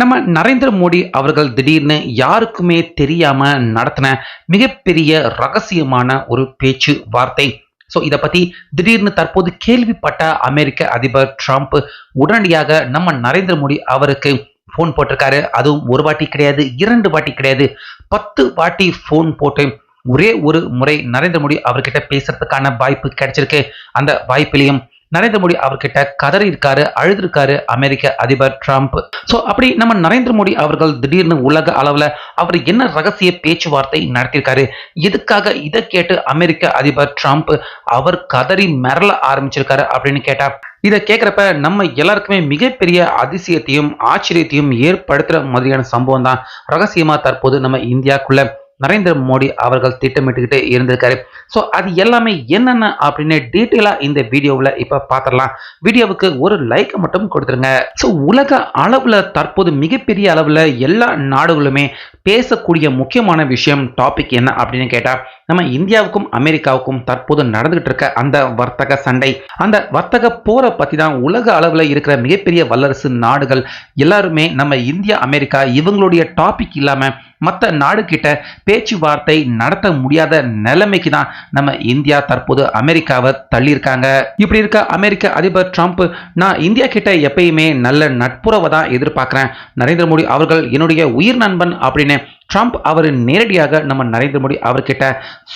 நம்ம நரேந்திர மோடி அவர்கள் திடீர்னு யாருக்குமே தெரியாம நடத்தின மிகப்பெரிய ரகசியமான ஒரு பேச்சு வார்த்தை. ஸோ இதை பத்தி திடீர்னு தற்போது கேள்விப்பட்ட அமெரிக்க அதிபர் ட்ரம்ப் உடனடியாக நம்ம நரேந்திர மோடி அவருக்கு ஃபோன் போட்டிருக்காரு. அதுவும் ஒரு வாட்டி கிடையாது இரண்டு வாட்டி கிடையாது. பத்து வாட்டி ஃபோன் போட்டு ஒரே ஒரு முறை நரேந்திர மோடி அவர்கிட்ட பேசுறதுக்கான வாய்ப்பு கிடைச்சிருக்கு. அந்த வாய்ப்பிலையும் நரேந்திர மோடி அவர்கிட்ட கதறி இருக்காரு அழுதுருக்காரு அமெரிக்க அதிபர் ட்ரம்ப். ஸோ அப்படி நம்ம நரேந்திர மோடி அவர்கள் திடீர்னு உலக அளவில் அவர் என்ன ரகசிய பேச்சுவார்த்தை நடத்தியிருக்காரு எதுக்காக இதை கேட்டு அமெரிக்க அதிபர் ட்ரம்ப் அவர் கதறி மிரள ஆரம்பிச்சிருக்காரு அப்படின்னு கேட்டா இதை கேட்குறப்ப நம்ம எல்லாருக்குமே மிகப்பெரிய அதிசயத்தையும் ஆச்சரியத்தையும் ஏற்படுத்துகிற மாதிரியான சம்பவம் தான் ரகசியமாக தற்போது நம்ம இந்தியாக்குள்ள நரேந்திர மோடி அவர்கள் திட்டமிட்டுக்கிட்டு இருந்திருக்காரு. ஸோ அது எல்லாமே என்னென்ன அப்படின்னு டீட்டெயிலாக இந்த வீடியோவில் இப்போ பார்த்துடலாம் வீடியோவுக்கு ஒரு லைக் மட்டும் கொடுத்துருங்க. ஸோ உலக அளவில் தற்போது மிகப்பெரிய அளவில் எல்லா நாடுகளுமே பேசக்கூடிய முக்கியமான விஷயம் டாபிக் என்ன அப்படின்னு கேட்டால் நம்ம இந்தியாவுக்கும் அமெரிக்காவுக்கும் தற்போது நடந்துகிட்டு இருக்க அந்த வர்த்தக சண்டை. அந்த வர்த்தக போரை பற்றி தான் உலக அளவில் இருக்கிற மிகப்பெரிய வல்லரசு நாடுகள் எல்லாருமே நம்ம இந்தியா அமெரிக்கா இவங்களுடைய டாபிக் இல்லாமல் மற்ற நாடு கிட்ட பேச்சுவார்த்தை நடத்த முடியாத நிலைமைக்கு தான் நம்ம இந்தியா தற்போது அமெரிக்காவை தள்ளியிருக்காங்க. இப்படி இருக்க அமெரிக்க அதிபர் ட்ரம்ப் நான் இந்தியா கிட்ட எப்பயுமே நல்ல நட்புறவை தான் எதிர்பார்க்குறேன். நரேந்திர மோடி அவர்கள் என்னுடைய உயிர் நண்பன் அப்படின்னு ட்ரம்ப் அவர் நேரடியாக நம்ம நரேந்திர மோடி அவர்கிட்ட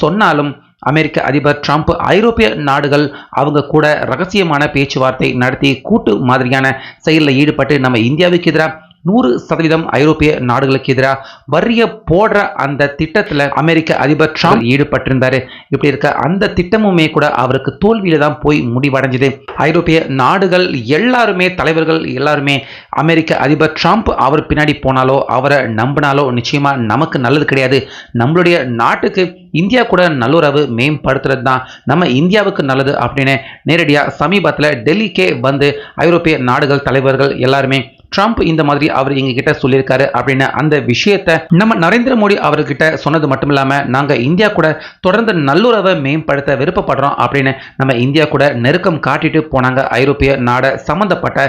சொன்னாலும் அமெரிக்க அதிபர் ட்ரம்ப் ஐரோப்பிய நாடுகள் அவங்க கூட ரகசியமான பேச்சுவார்த்தை நடத்தி கூட்டு மாதிரியான செயலில் ஈடுபட்டு நம்ம இந்தியாவுக்கு எதிராக நூறு சதவீதம் ஐரோப்பிய நாடுகளுக்கு எதிராக வரிய போடுற அந்த திட்டத்தில் அமெரிக்க அதிபர் ட்ரம்ப் ஈடுபட்டிருந்தாரு. இப்படி இருக்க அந்த திட்டமுமே கூட அவருக்கு தோல்வியில தான் போய் முடிவடைஞ்சது. ஐரோப்பிய நாடுகள் எல்லாருமே தலைவர்கள் எல்லாருமே அமெரிக்க அதிபர் ட்ரம்ப் அவர் பின்னாடி போனாலோ அவரை நம்பினாலோ நிச்சயமா நமக்கு நல்லது கிடையாது. நம்மளுடைய நாட்டுக்கு இந்தியா கூட நல்லுறவு மேம்படுத்துறது தான். நம்ம இந்தியாவுக்கு நல்லது அப்படின்னு நேரடியாக சமீபத்தில் டெல்லிக்கே வந்து ஐரோப்பிய நாடுகள் தலைவர்கள் எல்லாருமே ட்ரம்ப் இந்த மாதிரி அவர் எங்ககிட்ட சொல்லியிருக்காரு அப்படின்னு அந்த விஷயத்த நம்ம நரேந்திர மோடி அவர்கிட்ட சொன்னது மட்டும் இல்லாமல் நாங்கள் இந்தியா கூட தொடர்ந்து நல்லுறவை மேம்படுத்த விருப்பப்படுறோம் அப்படின்னு நம்ம இந்தியா கூட நெருக்கம் காட்டிட்டு போனாங்க ஐரோப்பிய நாட சம்பந்தப்பட்ட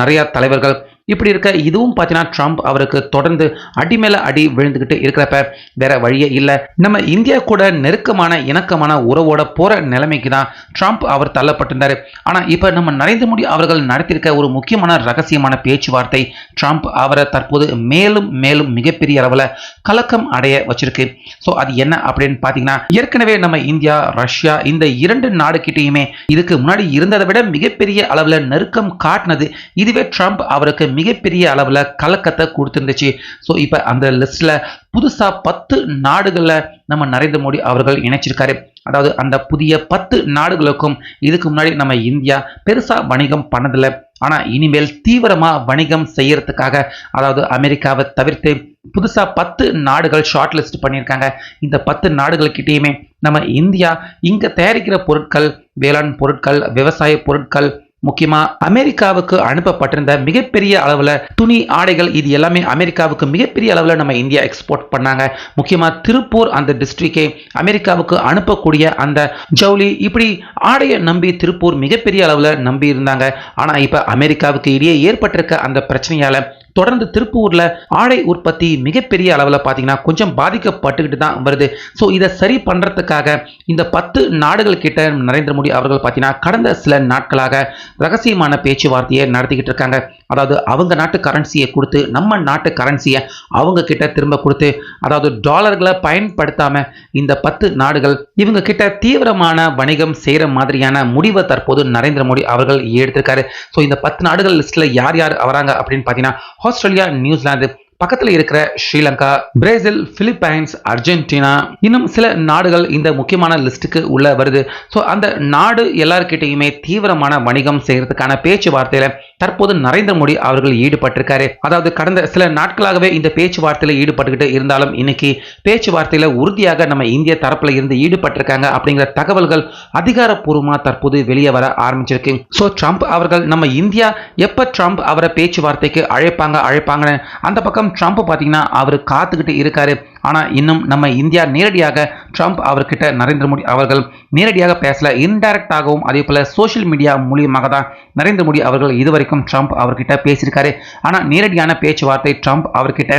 நிறைய தலைவர்கள். இப்படி இருக்க இதுவும் பார்த்தீங்கன்னா ட்ரம்ப் அவருக்கு தொடர்ந்து அடி மேல அடி விழுந்துக்கிட்டு இருக்கிறப்ப வேற வழியே இல்லை. நம்ம இந்தியா கூட நெருக்கமான இணக்கமான உறவோட போற நிலைமைக்கு தான் ட்ரம்ப் அவர் தள்ளப்பட்டிருந்தாரு. ஆனா இப்ப நம்ம நரேந்திர மோடி அவர்கள் நடத்தியிருக்க ஒரு முக்கியமான ரகசியமான பேச்சுவார்த்தை ட்ரம்ப் அவரை தற்போது மேலும் மேலும் மிகப்பெரிய அளவில் கலக்கம் அடைய வச்சிருக்கு. ஸோ அது என்ன அப்படின்னு பார்த்தீங்கன்னா ஏற்கனவே நம்ம இந்தியா ரஷ்யா இந்த இரண்டு நாடுகிட்டையுமே இதுக்கு முன்னாடி இருந்ததை விட மிகப்பெரிய அளவில் நெருக்கம் காட்டினது இதுவே ட்ரம்ப் அவருக்கு மிகப்பெரிய அளவில் கலக்கத்தை கொடுத்துருந்துச்சு. ஸோ இப்போ அந்த லிஸ்ட்டில் புதுசாக பத்து நாடுகளில் நம்ம நரேந்திர மோடி அவர்கள் இணைச்சிருக்காரு. அதாவது அந்த புதிய பத்து நாடுகளுக்கும் இதுக்கு முன்னாடி நம்ம இந்தியா பெருசாக வணிகம் பண்ணதில்லை. ஆனால் இனிமேல் தீவிரமாக வணிகம் செய்யறதுக்காக அதாவது அமெரிக்காவை தவிர்த்து புதுசாக பத்து நாடுகள் ஷார்ட் லிஸ்ட் பண்ணியிருக்காங்க. இந்த பத்து நாடுகள்கிட்டேயுமே நம்ம இந்தியா இங்கே தயாரிக்கிற பொருட்கள் வேளாண் பொருட்கள் விவசாய பொருட்கள் முக்கியமா அமெரிக்காவுக்கு அனுப்பப்பட்டிருந்த மிகப்பெரிய அளவில் துணி ஆடைகள் இது எல்லாமே அமெரிக்காவுக்கு மிகப்பெரிய அளவில் நம்ம இந்தியா எக்ஸ்போர்ட் பண்ணாங்க. முக்கியமா திருப்பூர் அந்த டிஸ்ட்ரிக்டே அமெரிக்காவுக்கு அனுப்பக்கூடிய அந்த ஜவுளி இப்படி ஆடையை நம்பி திருப்பூர் மிகப்பெரிய அளவில் நம்பி இருந்தாங்க ஆனால் இப்போ அமெரிக்காவுக்கு இடையே ஏற்பட்டிருக்க அந்த பிரச்சனையால் தொடர்ந்து திருப்பூரில் ஆடை உற்பத்தி மிகப்பெரிய அளவில் பார்த்தீங்கன்னா கொஞ்சம் பாதிக்கப்பட்டுக்கிட்டு தான் வருது. ஸோ இதை சரி பண்ணுறதுக்காக இந்த பத்து நாடுகள் கிட்ட நரேந்திர மோடி அவர்கள் பார்த்தீங்கன்னா கடந்த சில நாட்களாக ரகசியமான பேச்சுவார்த்தையை நடத்திக்கிட்டு இருக்காங்க. அதாவது அவங்க நாட்டு கரன்சியை கொடுத்து நம்ம நாட்டு கரன்சியை அவங்க கிட்ட திரும்ப கொடுத்து அதாவது டாலர்களை பயன்படுத்தாம இந்த பத்து நாடுகள் இவங்க கிட்ட தீவிரமான வணிகம் செய்கிற மாதிரியான முடிவை தற்போது நரேந்திர மோடி அவர்கள் எடுத்திருக்காரு. ஸோ இந்த பத்து நாடுகள் லிஸ்ட்ல யார் யார் வராங்க அப்படின்னு பார்த்தீங்கன்னா ஆஸ்திரேலியா நியூசிலாந்து பக்கத்தில் இருக்கிற ஸ்ரீலங்கா பிரேசில் பிலிப்பைன்ஸ் அர்ஜென்டினா இன்னும் சில நாடுகள் இந்த முக்கியமான லிஸ்ட்டுக்கு உள்ள வருது. ஸோ அந்த நாடு எல்லார்கிட்டையுமே தீவிரமான வணிகம் செய்கிறதுக்கான பேச்சுவார்த்தையில தற்போது நரேந்திர மோடி அவர்கள் ஈடுபட்டிருக்காரு. அதாவது கடந்த சில நாட்களாகவே இந்த பேச்சுவார்த்தையில ஈடுபட்டுக்கிட்டு இருந்தாலும் இன்னைக்கு பேச்சுவார்த்தையில உறுதியாக நம்ம இந்திய தரப்புல இருந்து ஈடுபட்டிருக்காங்க அப்படிங்கிற தகவல்கள் அதிகாரப்பூர்வமாக தற்போது வெளியே வர ஆரம்பிச்சிருக்கு. ஸோ ட்ரம்ப் அவர்கள் நம்ம இந்தியா எப்ப ட்ரம்ப் அவரை பேச்சுவார்த்தைக்கு அழைப்பாங்க அழைப்பாங்கன்னு அந்த பக்கம் பக்கம் ட்ரம்ப் பார்த்தீங்கன்னா அவர் காத்துக்கிட்டு இருக்காரு. ஆனால் இன்னும் நம்ம இந்தியா நேரடியாக ட்ரம்ப் அவர்கிட்ட நரேந்திர மோடி அவர்கள் நேரடியாக பேசல இன்டைரக்டாகவும் அதே போல சோஷியல் மீடியா மூலியமாக தான் நரேந்திர மோடி அவர்கள் இதுவரைக்கும் ட்ரம்ப் அவர்கிட்ட பேசியிருக்காரு. ஆனால் நேரடியான பேச்சுவார்த்தை ட்ரம்ப் அவர்கிட்ட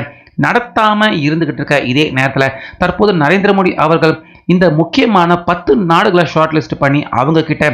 நடத்தாமல் இருந்துகிட்டு இருக்க இதே நேரத்தில் தற்போது நரேந்திர மோடி அவர்கள் இந்த முக்கியமான பத்து நாடுகளை ஷார்ட் லிஸ்ட் பண்ணி அவங்க கிட்ட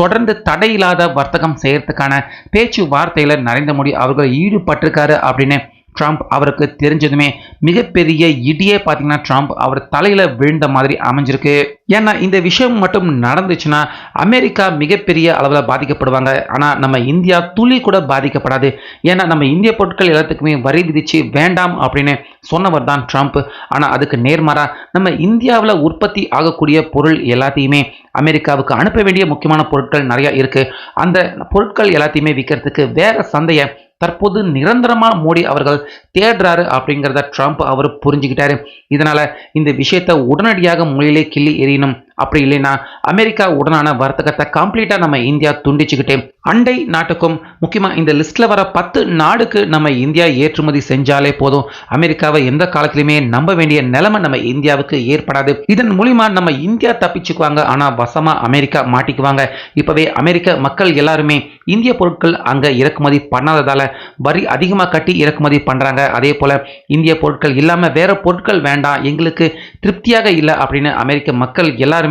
தொடர்ந்து தடையில்லாத வர்த்தகம் செய்யறதுக்கான பேச்சுவார்த்தையில் நரேந்திர மோடி அவர்கள் ஈடுபட்டிருக்காரு அப்படின்னு ட்ரம்ப் அவருக்கு தெரிஞ்சதுமே மிகப்பெரிய இடியே பார்த்தீங்கன்னா ட்ரம்ப் அவர் தலையில் விழுந்த மாதிரி அமைஞ்சிருக்கு. ஏன்னா இந்த விஷயம் மட்டும் நடந்துச்சுன்னா அமெரிக்கா மிகப்பெரிய அளவில் பாதிக்கப்படுவாங்க. ஆனால் நம்ம இந்தியா துளி கூட பாதிக்கப்படாது. ஏன்னா நம்ம இந்திய பொருட்கள் எல்லாத்துக்குமே வரி விதிச்சு வேண்டாம் அப்படின்னு சொன்னவர் தான் ட்ரம்ப் ஆனால் அதுக்கு நேர்மாறா நம்ம இந்தியாவில் உற்பத்தி ஆகக்கூடிய பொருள் எல்லாத்தையுமே அமெரிக்காவுக்கு அனுப்ப வேண்டிய முக்கியமான பொருட்கள் நிறையா இருக்குது அந்த பொருட்கள் எல்லாத்தையுமே விற்கிறதுக்கு வேறு சந்தையை தற்போது நிரந்தரமா மோடி அவர்கள் தேடுறாரு அப்படிங்கிறத ட்ரம்ப் அவர் புரிஞ்சுக்கிட்டாரு. இதனால இந்த விஷயத்தை உடனடியாக மொழியிலே கிள்ளி எறியணும். அப்படி இல்லைன்னா அமெரிக்கா உடனான வர்த்தகத்தை கம்ப்ளீட்டாக நம்ம இந்தியா துண்டிச்சுக்கிட்டு அண்டை நாட்டுக்கும் முக்கியமாக இந்த லிஸ்ட்ல வர பத்து நாடுக்கு நம்ம இந்தியா ஏற்றுமதி செஞ்சாலே போதும். அமெரிக்காவை எந்த காலத்திலுமே நம்ப வேண்டிய நிலைமை நம்ம இந்தியாவுக்கு ஏற்படாது. இதன் மூலிமா நம்ம இந்தியா தப்பிச்சுக்குவாங்க ஆனால் வசமாக அமெரிக்கா மாட்டிக்குவாங்க. இப்போவே அமெரிக்க மக்கள் எல்லாருமே இந்திய பொருட்கள் அங்கே இறக்குமதி பண்ணாததால வரி அதிகமாக கட்டி இறக்குமதி பண்ணுறாங்க அதே போல் இந்திய பொருட்கள் இல்லாமல் வேறு பொருட்கள் வேண்டாம் எங்களுக்கு திருப்தியாக இல்லை அப்படின்னு அமெரிக்க மக்கள் எல்லாருமே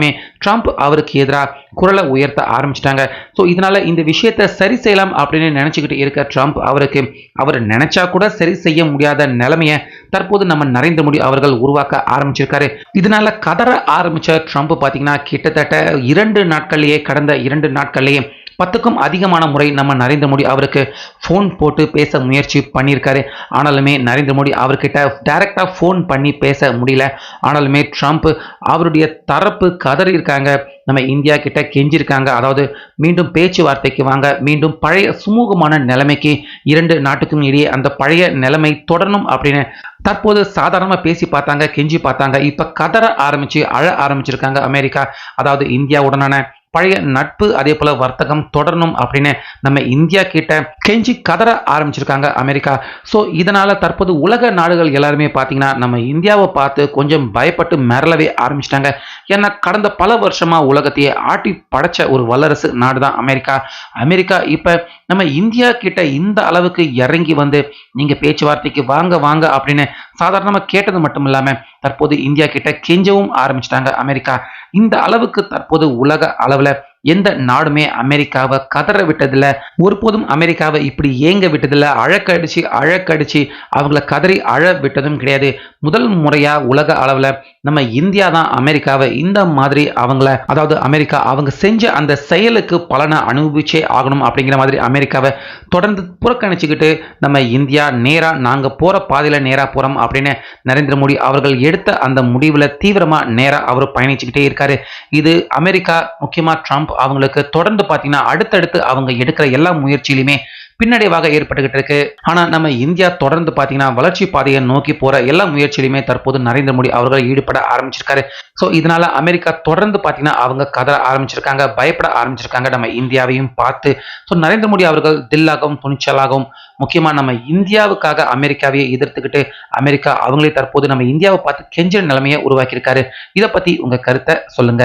ட்ரம்ப் அவருக்கு எதிராக குரலை உயர்த்த ஆரம்பிச்சிட்டாங்க. ஸோ இதனால இந்த விஷயத்தை சரி செய்யலாம் அப்படின்னு நினச்சிக்கிட்டு இருக்க ட்ரம்ப் அவருக்கு அவர் நினைச்சா கூட சரி செய்ய முடியாத நிலைமையை தற்போது நம்ம நரேந்திர மோடி அவர்கள் உருவாக்க ஆரம்பிச்சிருக்காரு. இதனால கதற ஆரம்பிச்ச ட்ரம்ப் பார்த்தீங்கன்னா கிட்டத்தட்ட இரண்டு நாட்கள்லேயே கடந்த இரண்டு நாட்கள்லேயே பத்துக்கும் அதிகமான முறை நம்ம நரேந்திர மோடி அவருக்கு ஃபோன் போட்டு பேச முயற்சி பண்ணியிருக்காரு. ஆனாலுமே நரேந்திர மோடி அவர்கிட்ட டைரெக்டாக ஃபோன் பண்ணி பேச முடியல. ஆனாலுமே ட்ரம்ப் அவருடைய தரப்பு கதறி இருக்காங்க நம்ம இந்தியா கிட்ட கெஞ்சிருக்காங்க அதாவது மீண்டும் பேச்சுவார்த்தைக்கு வாங்க. மீண்டும் பழைய சுமூகமான நிலைமைக்கு இரண்டு நாட்டுக்கும் இடையே அந்த பழைய நிலைமை தொடரணும் அப்படின்னு தற்போது சாதாரணமாக பேசி பார்த்தாங்க கெஞ்சி பார்த்தாங்க. இப்போ கதற ஆரம்பித்து அழ ஆரம்பிச்சிருக்காங்க அமெரிக்கா. அதாவது இந்தியாவுடனான பழைய நட்பு அதே போல வர்த்தகம் தொடரணும் அப்படின்னு நம்ம இந்தியா கிட்ட கெஞ்சி கதற ஆரம்பிச்சிருக்காங்க அமெரிக்கா. ஸோ இதனால தற்போது உலக நாடுகள் எல்லாருமே பார்த்தீங்கன்னா நம்ம இந்தியாவை பார்த்து கொஞ்சம் பயப்பட்டு மிரளவே ஆரம்பிச்சிட்டாங்க. ஏன்னா கடந்த பல வருஷமா உலகத்தையே ஆட்டி படைச்ச ஒரு வல்லரசு நாடு தான் அமெரிக்கா. அமெரிக்கா இப்போ நம்ம இந்தியா கிட்ட இந்த அளவுக்கு இறங்கி வந்து நீங்க பேச்சுவார்த்தைக்கு வாங்க வாங்க அப்படின்னு சாதாரணமாக கேட்டது மட்டும் இல்லாம தற்போது இந்தியா கிட்ட கெஞ்சவும் ஆரம்பிச்சிட்டாங்க அமெரிக்கா. இந்த அளவுக்கு தற்போது உலக அளவுல எந்த நாடுமே அமெரிக்காவை கதற விட்டதில்ல. ஒருபோதும் அமெரிக்காவை இப்படி ஏங்க விட்டதில்ல. அழக்கடிச்சு அழக்கடிச்சு அவங்கள கதறி அழ விட்டதும் கிடையாது. முதல் முறையா உலக அளவில் நம்ம இந்தியா தான் அமெரிக்காவை இந்த மாதிரி அவங்கள அதாவது அமெரிக்கா அவங்க செஞ்ச அந்த செயலுக்கு பலனை அனுபவிச்சே ஆகணும் அப்படிங்கிற மாதிரி அமெரிக்காவை தொடர்ந்து புறக்கணிச்சுக்கிட்டு நம்ம இந்தியா நேராக நாங்கள் போற பாதையில நேராக போறோம் அப்படின்னு நரேந்திர மோடி அவர்கள் எடுத்த அந்த முடிவில் தீவிரமாக நேராக அவர் பயணிச்சுக்கிட்டே இருக்காரு. இது அமெரிக்கா முக்கியமாக ட்ரம்ப் அவங்களுக்கு தொடர்ந்து பார்த்தீங்கன்னா அடுத்தடுத்து அவங்க எடுக்கிற எல்லா முயற்சியிலுமே பின்னடைவாக ஏற்பட்டுக்கிட்டு இருக்கு. ஆனா நம்ம இந்தியா தொடர்ந்து பார்த்தீங்கன்னா வளர்ச்சி பாதையை நோக்கி போற எல்லா முயற்சியிலுமே தற்போது நரேந்திர மோடி அவர்கள் ஈடுபட ஆரம்பிச்சிருக்காரு. ஸோ இதனால அமெரிக்கா தொடர்ந்து பார்த்தீங்கன்னா அவங்க கதற ஆரம்பிச்சிருக்காங்க பயப்பட ஆரம்பிச்சிருக்காங்க. நம்ம இந்தியாவையும் பார்த்து ஸோ நரேந்திர மோடி அவர்கள் தில்லாகவும் துணிச்சலாகவும் முக்கியமா நம்ம இந்தியாவுக்காக அமெரிக்காவையே எதிர்த்துக்கிட்டு அமெரிக்கா அவங்களே தற்போது நம்ம இந்தியாவை பார்த்து கெஞ்சல் நிலைமையை உருவாக்கியிருக்காரு. இதை பத்தி உங்க கருத்தை சொல்லுங்க.